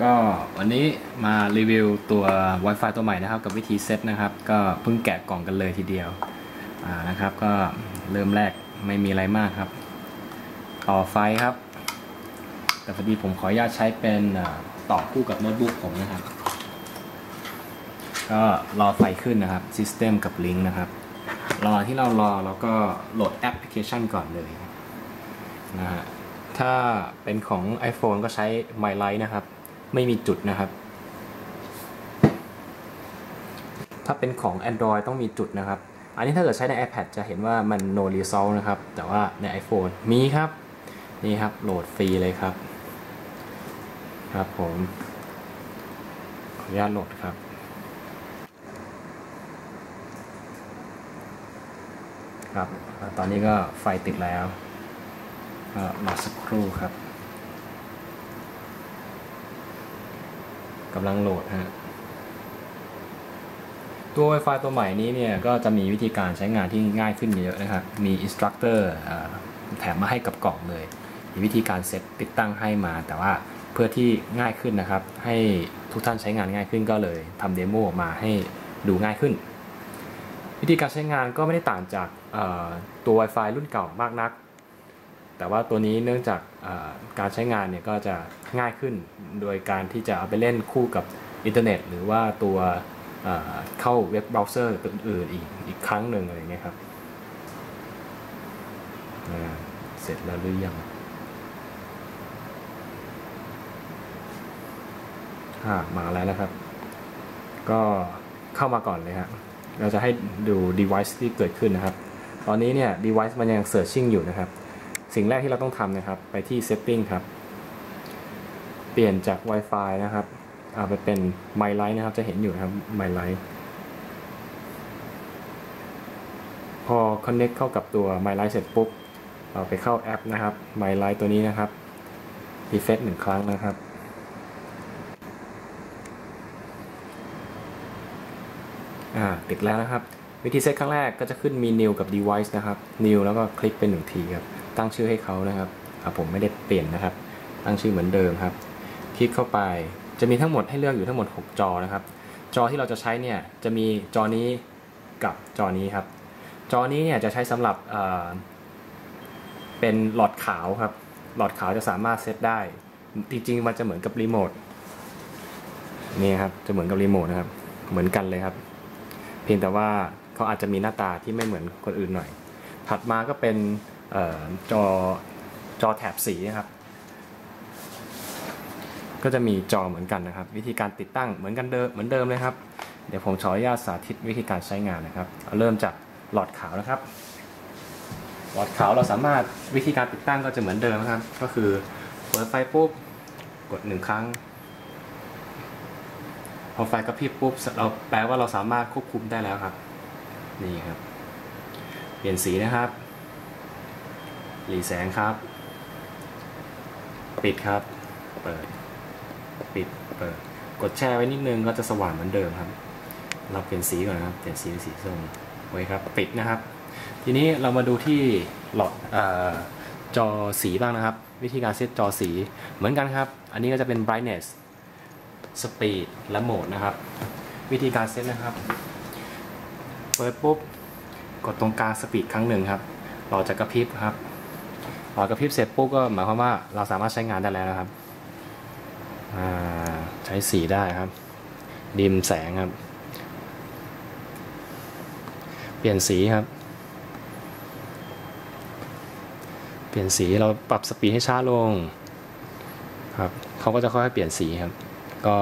ก็วันนี้มารีวิวตัว Wi-Fi ตัวใหม่นะครับ กับวิธีเซตนะครับ ก็เพิ่งแกะกล่องกันเลยทีเดียวนะครับ ก็เริ่มแรกไม่มีอะไรมากครับ ต่อไฟครับ แต่พอดีผมขออนุญาตใช้เป็นต่อคู่กับโน้ตบุ๊กผมนะครับ ก็รอไฟขึ้นนะครับ System กับ Link นะครับระหว่างที่เรารอเราก็โหลดแอปพลิเคชันก่อนเลยนะฮะถ้าเป็นของ iPhone ก็ใช้ My Light นะครับ ไม่มีจุดนะครับ ถ้าเป็นของ Android ต้องมีจุดนะครับ อันนี้ถ้าเกิดใช้ใน iPad จะเห็นว่ามัน no result นะครับ แต่ว่าใน iPhone มีครับ นี่ครับ โหลดฟรีเลยครับ ครับผม ขออนุญาตโหลดครับครับ ตอนนี้ก็ไฟติดแล้วก็รอสักครู่ครับ กำลังโหลดฮะตัว Wi-Fi ตัวใหม่นี้เนี่ยก็จะมีวิธีการใช้งานที่ง่ายขึ้นเยอะนะครับ มี instructor อ่าแถมมาให้กับกล่องเลย มีวิธีการเซตติดตั้งให้มา แต่ว่าเพื่อที่ง่ายขึ้นนะครับ ให้ทุกท่านใช้งานง่ายขึ้นก็เลยทำเดโมออกมาให้ดูง่ายขึ้น วิธีการใช้งานก็ไม่ได้ต่างจากตัว Wi-Fi รุ่นเก่ามากนัก แต่ว่าตัวนี้เนื่องจากการใช้งานเนี่ยก็จะง่ายขึ้นโดยการที่จะเอาไปเล่นคู่กับอินเทอร์เน็ต หรือว่าตัวเข้าเว็บเบราว์เซอร์อื่นอีกอีกครั้งหนึ่งอะไรเงี้ยครับเสร็จแล้วหรือยังมาแล้วนะครับ ก็เข้ามาก่อนเลยครับเราจะให้ดู device ที่เกิดขึ้นนะครับ ตอนนี้เนี่ย device มันยัง searching อยู่นะครับ สิ่งแรกที่เราต้องทำนะครับ ไปที่ setting ครับ เปลี่ยนจาก Wi-Fi นะครับเอาไปเป็น My Light นะครับ จะเห็นอยู่นะครับ My Light พอ connect เข้ากับตัว My Light เสร็จปุ๊บ เราไปเข้าแอปนะครับ My Light ตัวนี้นะครับ refresh หนึ่งครั้งนะครับ อ่า ติดแล้วนะครับ วิธีเซตครั้งแรกก็จะขึ้นมี new กับ device นะครับ new แล้วก็คลิกเป็นหนึ่งทีครับ ตั้งชื่อให้เขานะครับผมไม่ได้เปลี่ยนนะครับ ตั้งชื่อเหมือนเดิมครับ คลิกเข้าไปจะมีทั้งหมดให้เลือกอยู่ทั้งหมด 6 จอนะครับ จอที่เราจะใช้เนี่ยจะมีจอนี้กับจอนี้ครับ จอนี้เนี่ยจะใช้สำหรับเป็นหลอดขาวครับ หลอดขาวจะสามารถเซตได้ จริงๆมันจะเหมือนกับรีโมทนี่ครับจะเหมือนกับรีโมทนะครับ เหมือนกันเลยครับ เพียงแต่ว่าเขาอาจจะมีหน้าตาที่ไม่เหมือนคนอื่นหน่อย ถัดมาก็เป็น จอจอแถบสีนะครับ ก็จะมีจอเหมือนกันนะครับ วิธีการติดตั้งเหมือนกันเดิมเหมือนเดิมเลยครับ เดี๋ยวผมขออนุญาตสาธิตวิธีการใช้งานนะครับเเริ่มจากหลอดขาวนะครับ หลอดขาวเราสามารถวิธีการติดตั้งก็จะเหมือนเดิมนะครับ ก็คือเปิดไฟปุ๊บกดหนึ่งครั้งพอไฟกระพริบปุ๊บเราแปลว่าเราสามารถควบคุมได้แล้วครับ นี่ครับ เปลี่ยนสีนะครับ หลีแสงครับ ปิดครับ เปิด ปิด เปิด กดแช่ไว้นิดนึงก็จะสว่างเหมือนเดิมครับ เราเปลี่ยนสีก่อนนะครับ เปลี่ยนสีเป็นสีส้มไว้ครับ ปิดนะครับ ทีนี้เรามาดูที่หลอดจอสีบ้างนะครับ วิธีการเซตจอสีเหมือนกันครับ อันนี้ก็จะเป็น brightness สปีดและโหมดนะครับ วิธีการเซตนะครับ เปิดปุ๊บ กดตรงกลางสปีดครั้งหนึ่งครับหลอดจะกระพริบครับ หลอกระพริบเสร็จปุ๊บก็หมายความว่าเราสามารถใช้งานได้แล้วนะครับใช้สีได้ครับ ดิมแสงครับ เปลี่ยนสีครับ เปลี่ยนสีเราปรับสปีดให้ช้าลงครับเขาก็จะค่อยๆเปลี่ยนสีครับ ก็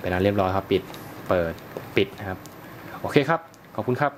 เป็นอันเรียบร้อยครับ ปิดเปิดปิดนะครับ โอเคครับ ขอบคุณครับ